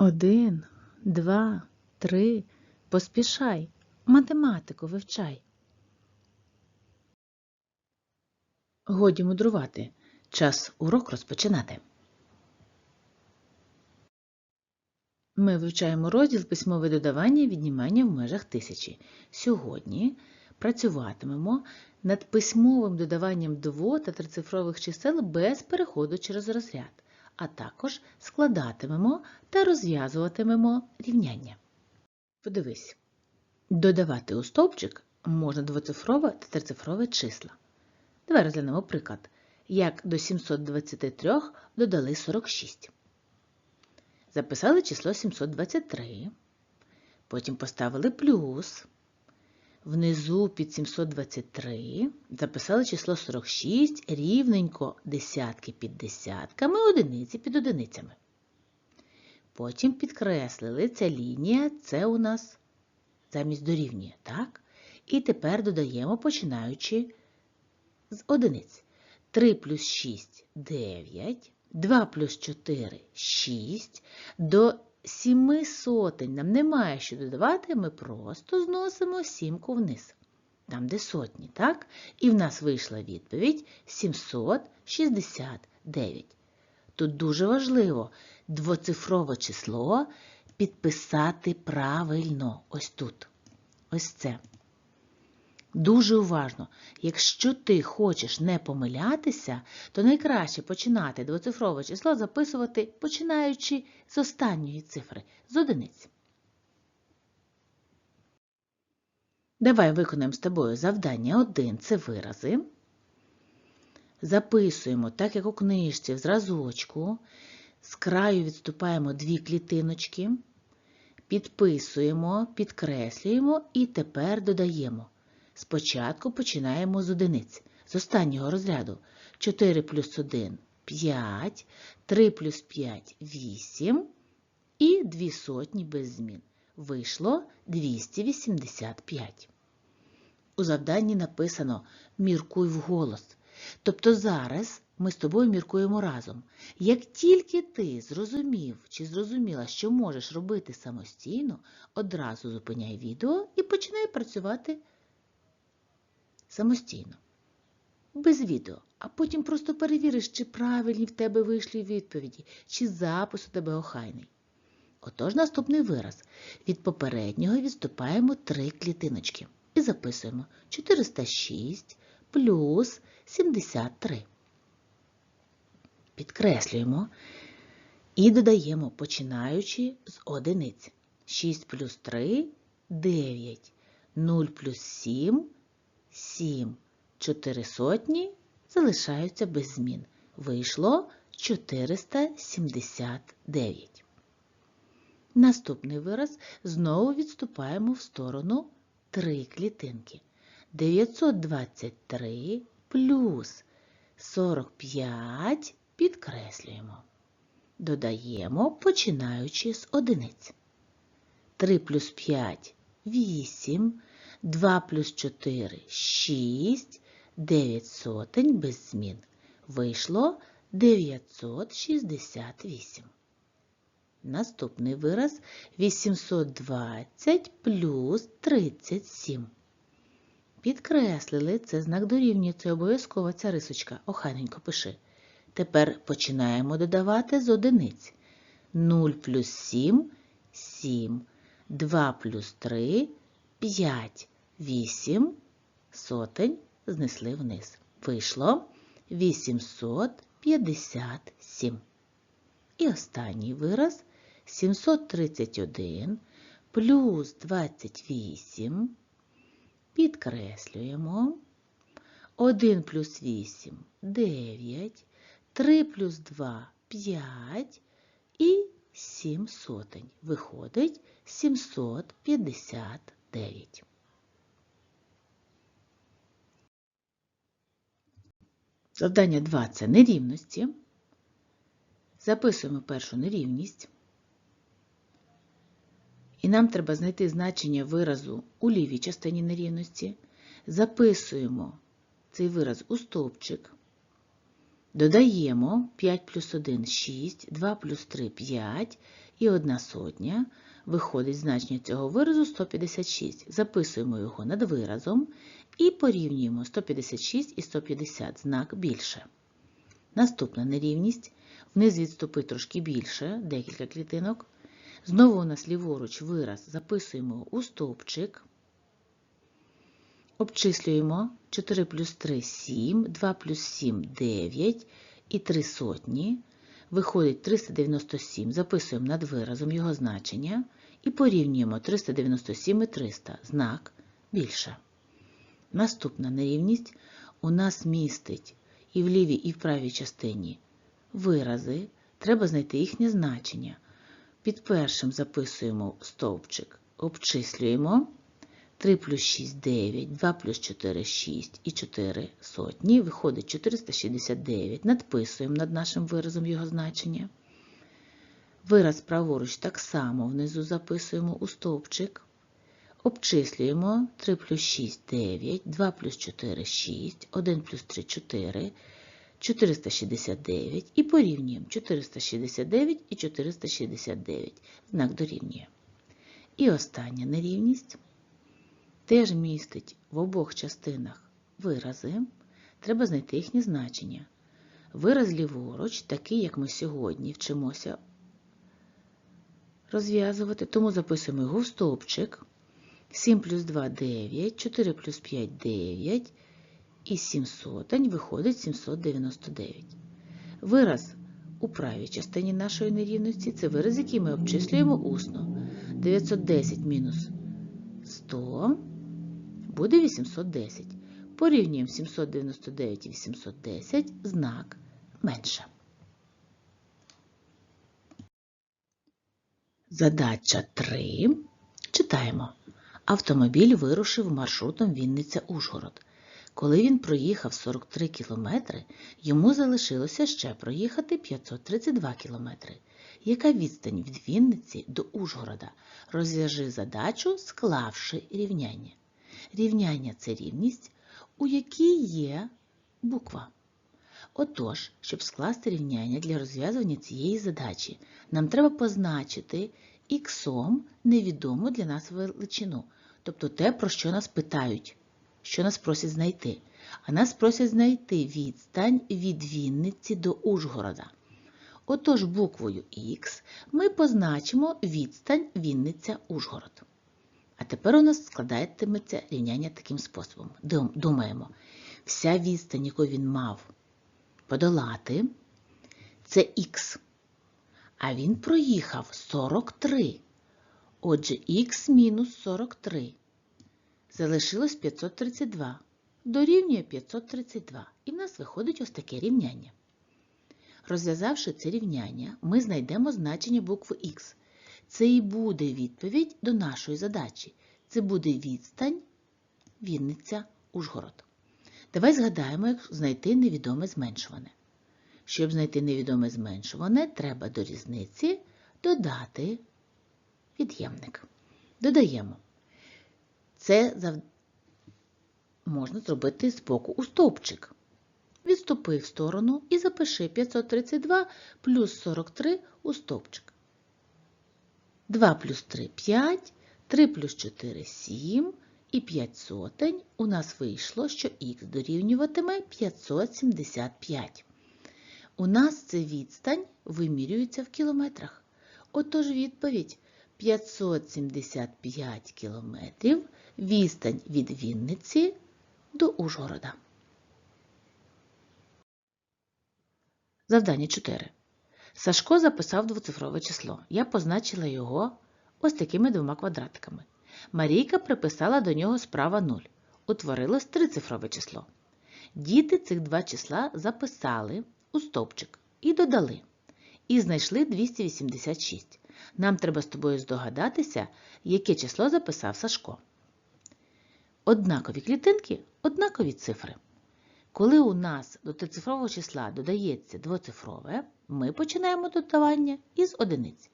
Один, два, три. Поспішай. Математику вивчай. Годі мудрувати. Час урок розпочинати. Ми вивчаємо розділ письмове додавання і віднімання в межах тисячі. Сьогодні працюватимемо над письмовим додаванням дво- та трицифрових чисел без переходу через розряд, а також складатимемо та розв'язуватимемо рівняння. Подивись, додавати у стовпчик можна двоцифрове та трицифрове числа. Давай розглянемо приклад, як до 723 додали 46. Записали число 723, потім поставили плюс. Внизу під 723 записали число 46 рівненько десятки під десятками, одиниці під одиницями. Потім підкреслили ця лінія, це у нас замість дорівнює, так? І тепер додаємо, починаючи з одиниць. 3 плюс 6 – 9, 2 плюс 4 – 6. До 7 сотень нам немає що додавати, ми просто зносимо сімку вниз. Там, де сотні, так? І в нас вийшла відповідь 769. Тут дуже важливо двоцифрове число підписати правильно. Ось тут. Ось це. Дуже уважно. Якщо ти хочеш не помилятися, то найкраще починати двоцифрове число записувати, починаючи з останньої цифри, з одиниць. Давай виконаємо з тобою завдання 1 – це вирази. Записуємо, так як у книжці, в зразочку. З краю відступаємо дві клітиночки, підписуємо, підкреслюємо і тепер додаємо. Спочатку починаємо з одиниць, з останнього розряду. 4 плюс 1 – 5, 3 плюс 5 – 8 і 2 сотні без змін. Вийшло 285. У завданні написано «Міркуй вголос». Тобто зараз ми з тобою міркуємо разом. Як тільки ти зрозумів чи зрозуміла, що можеш робити самостійно, одразу зупиняй відео і починай працювати самостійно. Без відео, а потім просто перевіриш, чи правильні в тебе вийшли відповіді, чи запис у тебе охайний. Отож, наступний вираз. Від попереднього відступаємо три клітиночки і записуємо 406 плюс 73. Підкреслюємо і додаємо, починаючи з одиниць. 6 плюс 3 – 9. 0 плюс 7 – 7. 4 сотні залишаються без змін. Вийшло 479. Наступний вираз знову відступаємо в сторону 3 клітинки. 923 плюс 45 підкреслюємо. Додаємо, починаючи з одиниць. 3 плюс 5 – 8, 2 плюс 4 – 6, 9 сотень без змін. Вийшло 968. Наступний вираз 820 плюс 37. Підкреслили, це знак дорівнює, це обов'язково ця рисочка. Охайненько пиши. Тепер починаємо додавати з одиниць. 0 плюс 7 – 7. 2 плюс 3 – 5. 8 сотень знесли вниз. Вийшло 857. І останній вираз 731 плюс 28. Підкреслюємо. 1 плюс 8 – 9, 3 плюс 2 – 5 і 7 сотень. Виходить 759. Завдання 2 – це нерівності. Записуємо першу нерівність. І нам треба знайти значення виразу у лівій частині нерівності. Записуємо цей вираз у стовпчик. Додаємо 5 плюс 1 – 6, 2 плюс 3 – 5 і 1 сотня. Виходить значення цього виразу 156. Записуємо його над виразом і порівнюємо 156 і 150 знак більше. Наступна нерівність. Вниз відступи трошки більше, декілька клітинок. Знову у нас ліворуч вираз записуємо у стовпчик. Обчислюємо 4 плюс 3 – 7, 2 плюс 7 – 9 і 3 сотні. Виходить 397, записуємо над виразом його значення і порівнюємо 397 і 300, знак більше. Наступна нерівність у нас містить і в лівій, і в правій частині вирази, треба знайти їхнє значення. Під першим записуємо стовпчик, обчислюємо 3 плюс 6 – 9, 2 плюс 4 – 6 і 4 сотні, виходить 469, надписуємо над нашим виразом його значення. Вираз праворуч так само внизу записуємо у стовпчик. Обчислюємо 3 плюс 6 – 9, 2 плюс 4 – 6, 1 плюс 3 – 4, 469 і порівнюємо 469 і 469. Знак дорівнює. І остання нерівність теж містить в обох частинах вирази. Треба знайти їхнє значення. Вираз ліворуч, такий, як ми сьогодні вчимося розв'язувати, тому записуємо його в стовпчик. 7 плюс 2 – 9, 4 плюс 5 – 9 і 7 сотень виходить 799. Вираз у правій частині нашої нерівності це вираз, який ми обчислюємо усно. 910 мінус 100 буде 810. Порівнюємо 799 і 810, знак менше. Задача 3. Читаємо. Автомобіль вирушив маршрутом Вінниця-Ужгород. Коли він проїхав 43 кілометри, йому залишилося ще проїхати 532 кілометри. Яка відстань від Вінниці до Ужгорода? Розв'яжи задачу, склавши рівняння. Рівняння це рівність, у якій є буква. Отож, щоб скласти рівняння для розв'язування цієї задачі, нам треба позначити іксом невідому для нас величину, тобто те, про що нас питають, що нас просять знайти. А нас просять знайти відстань від Вінниці до Ужгорода. Отож, буквою Х ми позначимо відстань Вінниця-Ужгород. А тепер у нас складатиметься рівняння таким способом. Думаємо, вся відстань, яку він мав подолати, це х. А він проїхав 43. Отже, х мінус 43. Залишилось 532. Дорівнює 532. І в нас виходить ось таке рівняння. Розв'язавши це рівняння, ми знайдемо значення букви х. Це і буде відповідь до нашої задачі. Це буде відстань Вінниця Ужгород. Давай згадаємо, як знайти невідоме зменшуване. Щоб знайти невідоме зменшуване, треба до різниці додати від'ємник. Додаємо. Це зав... можна зробити з боку у стовпчик. Відступи в сторону і запиши 532 плюс 43 у стовпчик. 2 плюс 3 – 5, 3 плюс 4 – 7 і 5 сотень у нас вийшло, що х дорівнюватиме 575. У нас це відстань вимірюється в кілометрах. Отож відповідь 575 кілометрів відстань від Вінниці до Ужгорода. Завдання 4. Сашко записав двоцифрове число. Я позначила його ось такими двома квадратиками. Марійка приписала до нього справа 0. Утворилось трицифрове число. Діти цих два числа записали у стовпчик і додали. І знайшли 286. Нам треба з тобою здогадатися, яке число записав Сашко. Однакові клітинки однакові цифри. Коли у нас до трицифрового числа додається двоцифрове, ми починаємо додавання із одиниць.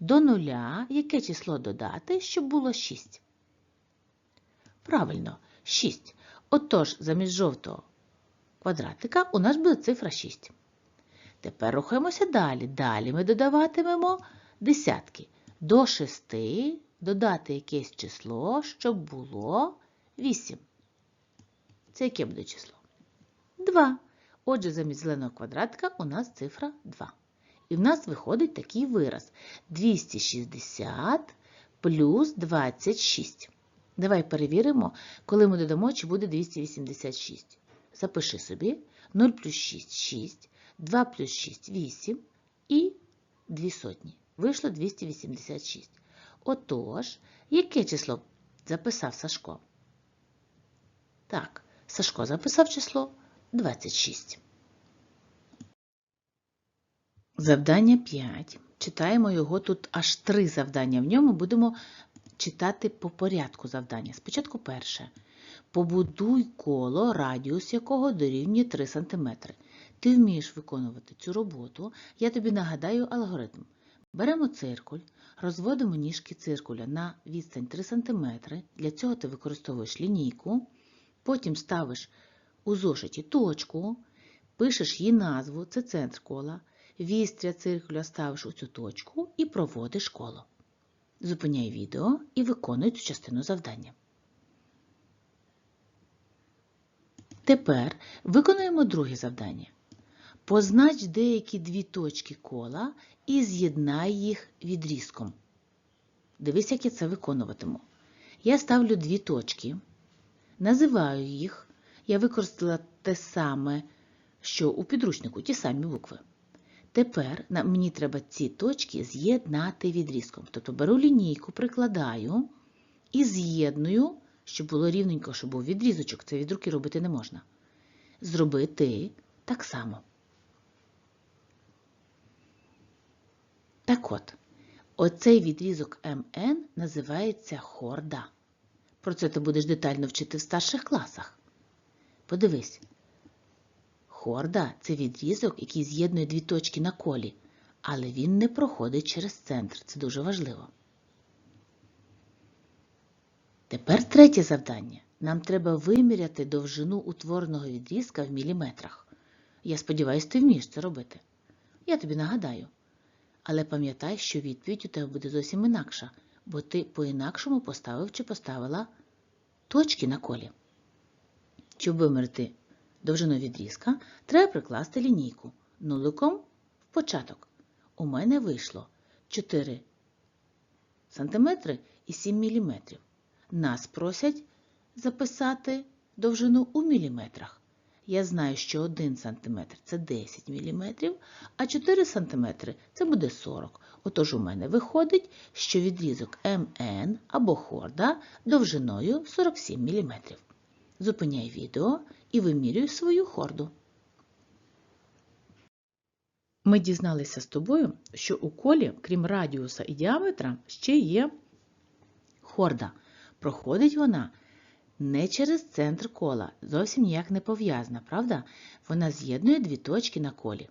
До нуля яке число додати, щоб було 6? Правильно, 6. Отож, замість жовтого квадратика у нас буде цифра 6. Тепер рухаємося далі. Далі ми додаватимемо десятки. До 6 додати якесь число, щоб було 8. Це яке буде число? 2. Отже, замість зеленого квадратика у нас цифра 2. І в нас виходить такий вираз 260 плюс 26. Давай перевіримо, коли ми додамо, чи буде 286. Запиши собі 0 плюс 6 6, 2 плюс 6 8 і 2 сотні. Вийшло 286. Отож, яке число записав Сашко? Так, Сашко записав число 26. Завдання 5. Читаємо його тут аж три завдання. В ньому будемо читати по порядку завдання. Спочатку перше. Побудуй коло, радіус якого дорівнює 3 см. Ти вмієш виконувати цю роботу. Я тобі нагадаю алгоритм. Беремо циркуль, розводимо ніжки циркуля на відстань 3 см. Для цього ти використовуєш лінійку, потім ставиш у зошиті точку, пишеш її назву, це центр кола, вістря циркуля ставиш у цю точку і проводиш коло. Зупиняй відео і виконуй цю частину завдання. Тепер виконуємо друге завдання. Познач деякі дві точки кола і з'єднай їх відрізком. Дивись, як я це виконуватиму. Я ставлю дві точки, називаю їх. Я використала те саме, що у підручнику, ті самі букви. Тепер мені треба ці точки з'єднати відрізком. Тобто беру лінійку, прикладаю і з'єдную, щоб було рівненько, щоб був відрізочок. Це від руки робити не можна. Зробити так само. Так от, оцей відрізок МН називається хорда. Про це ти будеш детально вчити в старших класах. Подивись. Хорда це відрізок, який з'єднує дві точки на колі, але він не проходить через центр. Це дуже важливо. Тепер третє завдання. Нам треба виміряти довжину утвореного відрізка в міліметрах. Я сподіваюся, ти вмієш це робити. Я тобі нагадаю. Але пам'ятай, що відповідь у тебе буде зовсім інакша, бо ти по-інакшому поставив чи поставила точки на колі. Щоб вимірити довжину відрізка, треба прикласти лінійку нуликом в початок. У мене вийшло 4 см і 7 мм. Нас просять записати довжину у міліметрах. Я знаю, що 1 см це 10 мм, а 4 см це буде 40 Отож у мене виходить, що відрізок МН або хорда довжиною 47 мм. Зупиняй відео і вимірюй свою хорду. Ми дізналися з тобою, що у колі, крім радіуса і діаметра, ще є хорда. Проходить вона не через центр кола, зовсім ніяк не пов'язана, правда? Вона з'єднує дві точки на колі.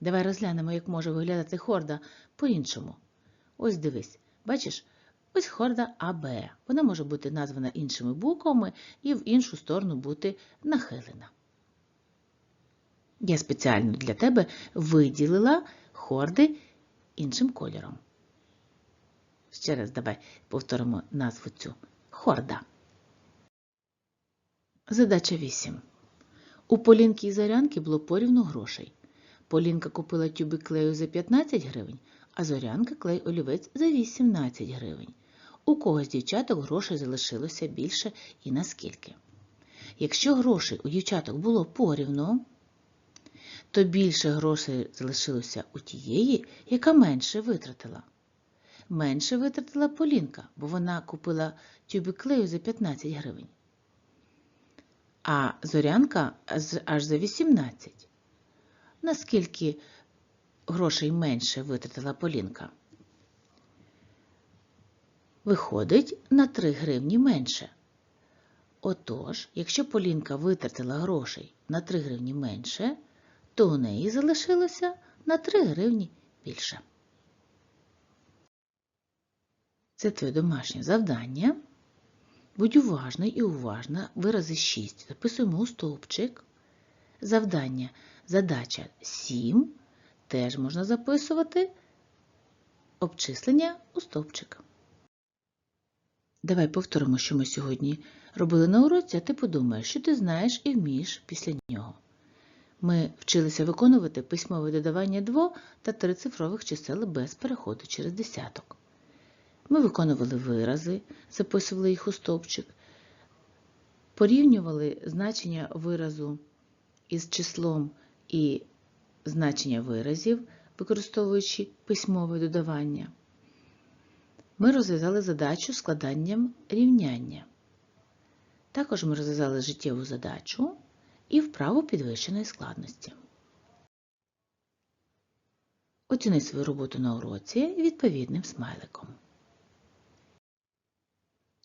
Давай розглянемо, як може виглядати хорда по-іншому. Ось дивись, бачиш, ось хорда АБ. Вона може бути названа іншими буквами і в іншу сторону бути нахилена. Я спеціально для тебе виділила хорди іншим кольором. Ще раз давай повторимо назву цю хорда. Задача 8. У Полінки і Зорянки було порівну грошей. Полінка купила тюби клею за 15 гривень, а Зорянка клей олівець за 18 гривень. У кого з дівчаток грошей залишилося більше і наскільки. Якщо грошей у дівчаток було порівну, то більше грошей залишилося у тієї, яка менше витратила. Менше витратила Полінка, бо вона купила тюби клею за 15 гривень а зорянка аж за 18. Наскільки грошей менше витратила Полінка? Виходить на 3 гривні менше. Отож, якщо Полінка витратила грошей на 3 гривні менше, то у неї залишилося на 3 гривні більше. Це твоє домашнє завдання. Будь уважний і уважна, вирази 6. Записуємо у стовпчик. Завдання. Задача 7. теж можна записувати обчислення у стовпчик. Давай повторимо, що ми сьогодні робили на уроці, а ти подумаєш, що ти знаєш і вмієш після нього. Ми вчилися виконувати письмове додавання дво- та трицифрових чисел без переходу через десяток. Ми виконували вирази, записували їх у стовпчик, порівнювали значення виразу із числом і значення виразів, використовуючи письмове додавання. Ми розв'язали задачу складанням рівняння. Також ми розв'язали життєву задачу і вправу підвищеної складності. Оціни свою роботу на уроці відповідним смайликом.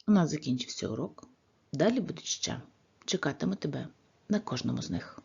У нас закінчився урок. Далі будуть ще. Чекатиму тебе на кожному з них.